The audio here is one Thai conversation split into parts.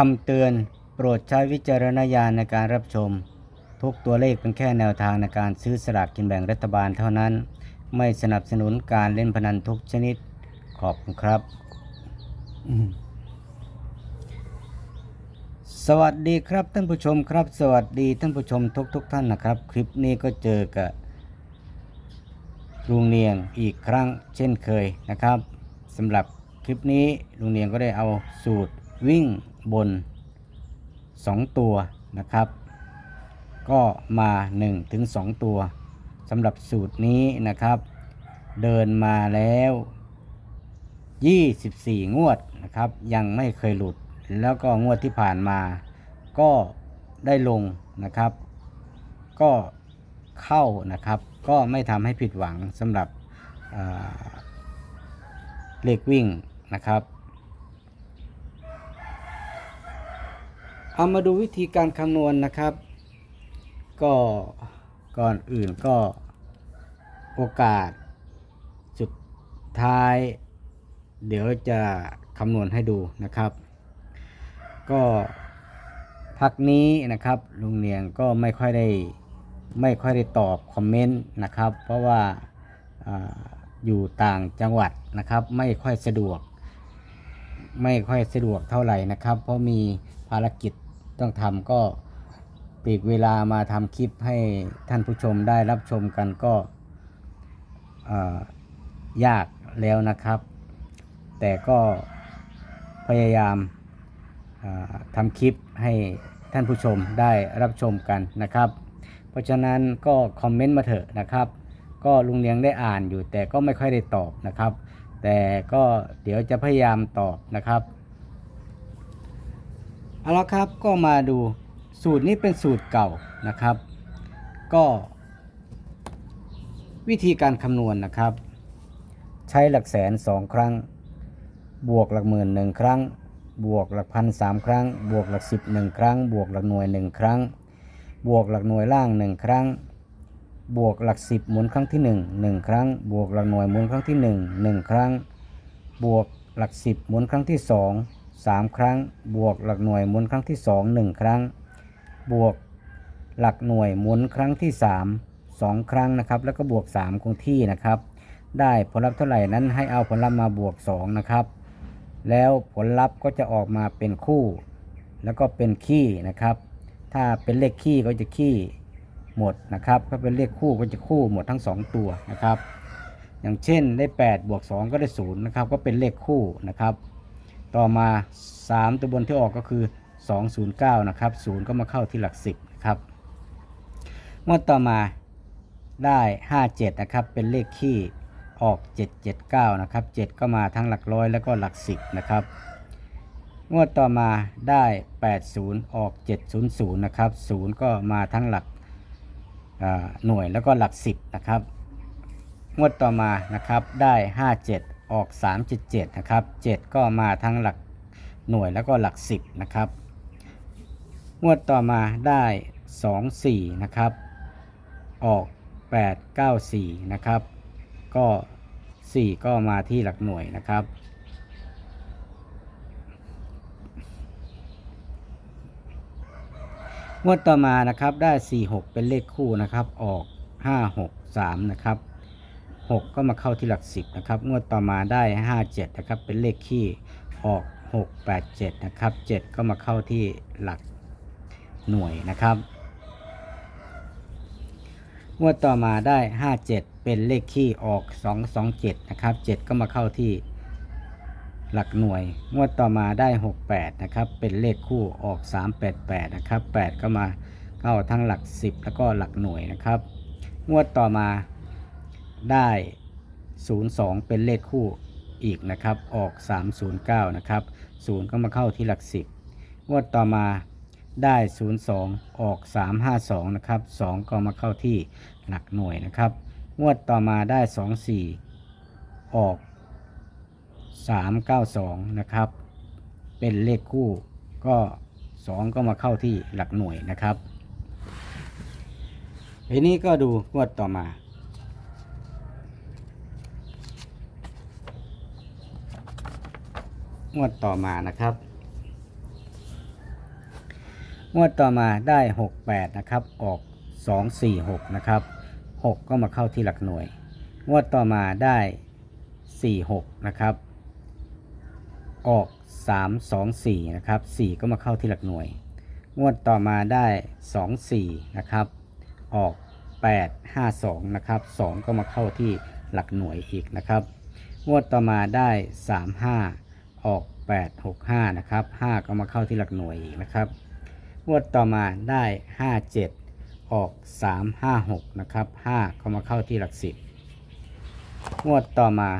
คำเตือนโปรดใช้วิจารณญาณในการรับชม ทุกตัวเลขเป็นแค่แนวทางในการซื้อสลากกินแบ่งรัฐบาลเท่านั้น ไม่สนับสนุนการเล่นพนันทุกชนิด ขอบคุณครับ สวัสดีครับท่านผู้ชมครับ สวัสดีท่านผู้ชมทุกทุกท่านนะครับ คลิปนี้ก็เจอกับลุงเนียงอีกครั้งเช่นเคยนะครับสำหรับคลิปนี้ลุงเนียงก็ได้เอาสูตร วิ่งบน 2 ตัวนะครับ ก็มา1ถึงตัวสำหรับสูตรนี้นะครับ เดินมาแล้ว 24 งวดนะครับ ยังไม่เคยหลุด แล้วก็งวดที่ผ่านมา ก็ได้ลงนะครับ ก็เข้านะครับ ก็ไม่ทำให้ผิดหวังสำหรับเลขวิ่งนะครับ เอามาดูวิธีการคำนวณนะครับ ก็ก่อนอื่นก็โอกาสสุดท้าย เดี๋ยวจะคำนวณให้ดูนะครับ ก็พักนี้นะครับลุงเนียงก็ไม่ค่อยได้ไม่ค่อยได้ตอบคอมเมนต์นะครับ เพราะว่าอาอยู่ต่างจังหวัดนะครับ ไม่ค่อยสะดวก ไม่ค่อยสะดวกเท่าไหร่นะครับ เพราะมีภารกิจ ต้องทำก็ปีกเวลามาทำคลิปให้ท่านผู้ชมได้รับชมกันก็ยากแล้วนะครับ แต่ก็พยายามาทำคลิปให้ท่านผู้ชมได้รับชมกันนะครับ เพราะฉะนั้นก็คอมเมนต์มาเถอะนะครับ ก็ลุงเลียงได้อ่านอยู่แต่ก็ไม่ค่อยได้ตอบนะครับ แต่ก็เดี๋ยวจะพยายามตอบนะครับ เอาละครับก็มาดูสูตรนี้เป็นสูตรเก่านะครับ ก็ วิธีการคำนวณนะครับ ใช้หลักแสนสองครั้ง บวกหลักหมื่นหนึ่งครั้ง บวกหลักพันสามครั้ง บวกหลักสิบหนึ่งครั้ง บวกหลักหน่วยหนึ่งครั้ง บวกหลักหน่วยล่างหนึ่งครั้ง บวกหลักสิบหมุนครั้งที่หนึ่งหนึ่งครั้ง บวกหลักหน่วยหมุนครั้งที่หนึ่งหนึ่งครั้ง บวกหลักสิบหมุนครั้งที่สอง สามครั้ง บวกหลักหน่วยหมุนครั้งที่สองหนึ่งครั้ง บวกหลักหน่วยหมุนครั้งที่สามสองครั้งนะครับ แล้วก็บวกสามคงที่นะครับ ได้ผลลัพธ์เท่าไหร่นั้นให้เอาผลลัพธ์มาบวกสองนะครับ แล้วผลลัพธ์ก็จะออกมาเป็นคู่ แล้วก็เป็นขี้นะครับ ถ้าเป็นเลขขี้ก็จะขี้หมดนะครับ ถ้าเป็นเลขคู่ก็จะคู่หมดทั้งสองตัวนะครับ อย่างเช่นได้ 8 บวก 2 ก็ได้0นะครับ ก็เป็นเลขคู่นะครับ ต่อมา 3 ตัวบนที่ออกก็คือ 209 นะครับ 0 ก็มาเข้าที่หลัก 10ครับงวดต่อมาได้ 57 นะครับ เป็นเลขขี้ออก 779 นะครับ 7 ก็มาทั้งหลักร้อยแล้วก็หลัก 10 นะครับ งวดต่อมาได้ 80 ออก 700 นะครับ 0 ก็มาทั้งหลักหน่วยแล้วก็หลัก 10 นะครับ งวดต่อมานะครับได้ 57 ออก 3.7 นะครับ 7 ก็มาทั้งหลักหน่วยแล้วก็หลัก 10 นะครับงวดต่อมาได้ 24 นะครับ ออก 894 นะครับ ก็ 4 ก็มาที่หลักหน่วยนะครับ งวดต่อมานะครับได้ 46 เป็นเลขคู่นะครับ ออก 5 6 3 นะครับ 6 ก็มาเข้าที่หลัก 10 นะครับ งวดต่อมาได้ 57 นะครับ เป็นเลขขี้ออก 6 8 7 นะครับ 7 ก็มาเข้าที่หลักหน่วยนะครับ งวดต่อมาได้ 57 เป็นเลขขี้ออก 2 2 7 นะครับ 7 ก็มาเข้าที่หลักหน่วย งวดต่อมาได้ 68 นะครับ เป็นเลขคู่ออก 388 นะครับ 8 ก็มาเข้าทั้งหลัก 10 แล้วก็หลักหน่วยนะครับ งวดต่อมา ได้ 02 เป็นเลขคู่อีกนะครับ ออก 309 นะครับ 0 ก็มาเข้าที่หลัก 10 งวดต่อมาได้ 02 ออก 352 นะครับ 2 ก็มาเข้าที่หลักหน่วยนะครับ งวดต่อมาได้ 24 ออก 392 นะครับ เป็นเลขคู่ก็ 2 ก็มาเข้าที่หลักหน่วยนะครับทีนี้ก็ดูงวดต่อมา งวดต่อมานะครับ งวดต่อมาได้ 68 นะครับ ออก 246 นะครับ 6 ก็มาเข้าที่หลักหน่วย งวดต่อมาได้ 46 นะครับ ออก 324 นะครับ 4 ก็มาเข้าที่หลักหน่วย งวดต่อมาได้ 24 นะครับ ออก 852 นะครับ 2 ก็มาเข้าที่หลักหน่วยอีกนะครับ งวดต่อมาได้ 35 ออก 865 นะครับ 5 ก็มาเข้าที่หลักหน่วยอีกนะครับงวดต่อมาได้ 57 ออก 356 นะครับ 5 ก็มาเข้าที่หลัก 10งวดต่อมา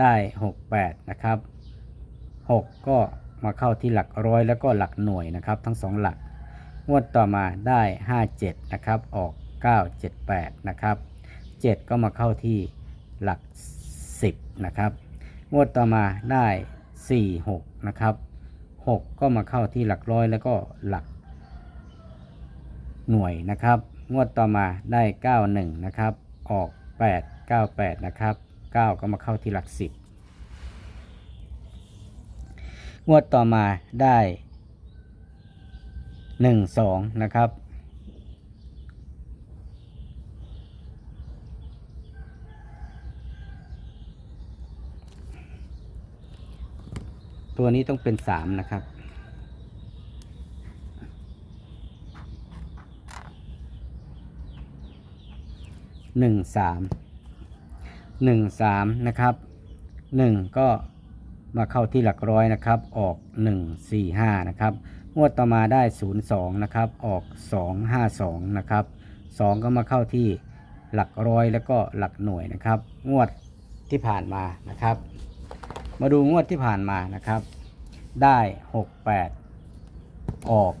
ได้ 68 นะครับ 6 ก็มาเข้าที่หลักร้อยแล้วก็หลักหน่วยนะครับ ทั้งสองหลักงวดต่อมาได้ 57 นะครับ ออก 978 นะครับ 7 ก็มาเข้าที่หลัก 10 นะครับงวดต่อมาได้ 46 นะครับ 6 ก็มาเข้าที่หลักร้อยแล้วก็หลัก หน่วยนะครับ งวดต่อมาได้ 91 นะครับ ออก 8 98 นะครับ 9 ก็มาเข้าที่หลัก 10 งวดต่อมาได้ 1 2 นะครับ ตัวนี้ต้องเป็น3นะครับ หนึ่งสามหนึ่งสามนะครับหนึ่งก็มาเข้าที่หลักร้อยนะครับ ออกหนึ่งสี่ห้านะครับงวดต่อมาได้ศูนย์สองนะครับ ออกสองห้าสองนะครับสองก็มาเข้าที่หลักร้อยแล้วก็หลักหน่วยนะครับ งวดที่ผ่านมานะครับ มาดูงวดที่ผ่านมานะครับ ได้หกแปดออก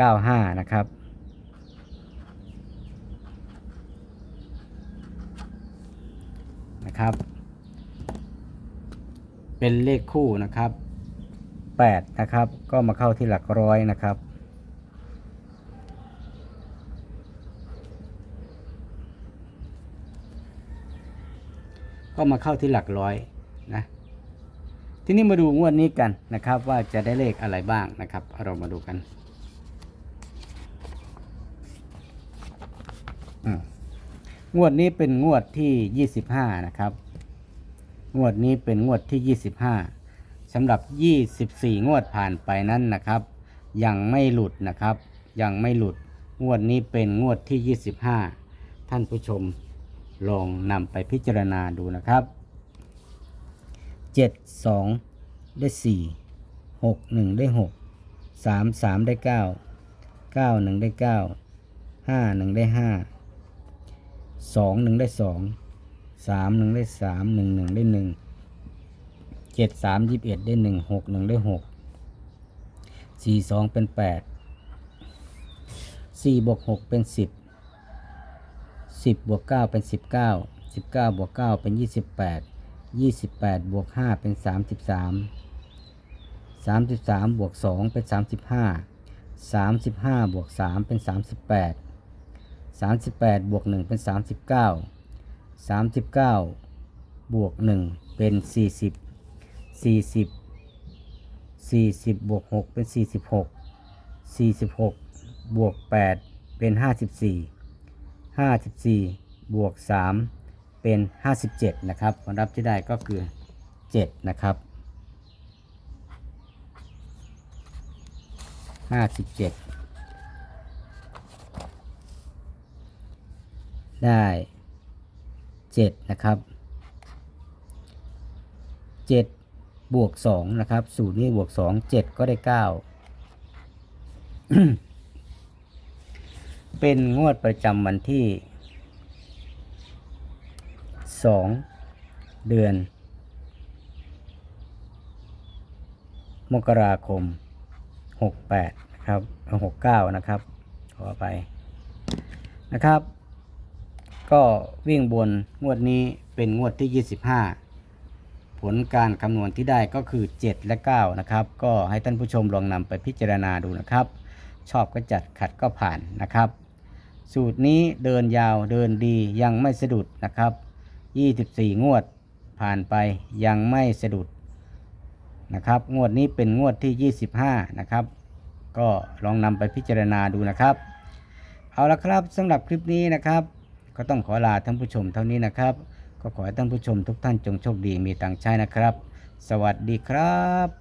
895นะครับนะครับ เป็นเลขคู่นะครับ8นะครับ ก็มาเข้าที่หลักร้อยนะครับ ก็มาเข้าที่หลักร้อยนะทีนี้มาดูงวดนี้กันนะครับ ว่าจะได้เลขอะไรบ้างนะครับ เรามาดูกันงวดนี้เป็นงวดที่ 25 นะครับ งวดนี้เป็นงวดที่ 25สำหรับ 24 งวดผ่านไปนั้นนะครับ ยังไม่หลุดนะครับ ยังไม่หลุด งวดนี้เป็นงวดที่ 25 ท่านผู้ชม ลองนำไปพิจารณาดูนะครับ 7 2 ได้ 4 6 1 ได้ 6 3 3 ได้ 9 9 1 ได้ 9 5 1 ได้5สองหนึ่งได้สองสามหนึ่งได้สามหนึ่งหนึ่งได้หนึ่งเจ็ดสามยี่สิบเอ็ดได้หนึ่งหกหนึ่งได้หกสี่สองเป็นแปดสี่บวกหกเป็นสิ บสิบบวกเก้าเป็นสิบเก้าสิบเก้าบวกเก้าเป็นยี่สิบแปดยี่สิบแปดบวกห้าเป็นสามสิบสามสามสิบสามบวกสองเป็นสามสิบห้าสามสิบห้าบวกสามเป็นสามสิบแปดสามสิบแปดบวกหนึ่งเป็นสามสิบเก้าสามสิบเก้าบวกหนึ่งเป็นสี่สิบสี่สิบสี่สิบบวกหกเป็นสี่สิบหกสี่สิบหกบวกแปดเป็นห้าสิบสี่ห้าสิบสี่บวกสามเป็นห้าสิบเจ็ดนะครับผลลัพธ์ที่ได้ก็คือเจ็ดนะครับห้าสิบเจ็ดได้เจ็ดนะครับเจ็ดบวกสองนะครับ สูตรนี้บวกสองเจ็ดก็ได้เก้า เป็นงวดประจำวันที่สองเดือน มกราคมหกแปดนะครับหกเก้านะครับ ขอไปนะครับ ก็วิ่งบนงวดนี้เป็นงวดที่ 25 ผลการคำนวณที่ได้ก็คือ 7 และ 9 นะครับ ก็ให้ท่านผู้ชมลองนำไปพิจารณาดูนะครับ ชอบก็จัดขัดก็ผ่านนะครับ สูตรนี้เดินยาวเดินดียังไม่สะดุดนะครับ 24 งวดผ่านไปยังไม่สะดุดนะครับ งวดนี้เป็นงวดที่ 25 นะครับ ก็ลองนำไปพิจารณาดูนะครับ เอาละครับสำหรับคลิปนี้นะครับ ก็ต้องขอลาท่านผู้ชมเท่านี้นะครับ ก็ขอให้ท่านผู้ชมทุกท่านจงโชคดีมีตังใช้นะครับ สวัสดีครับ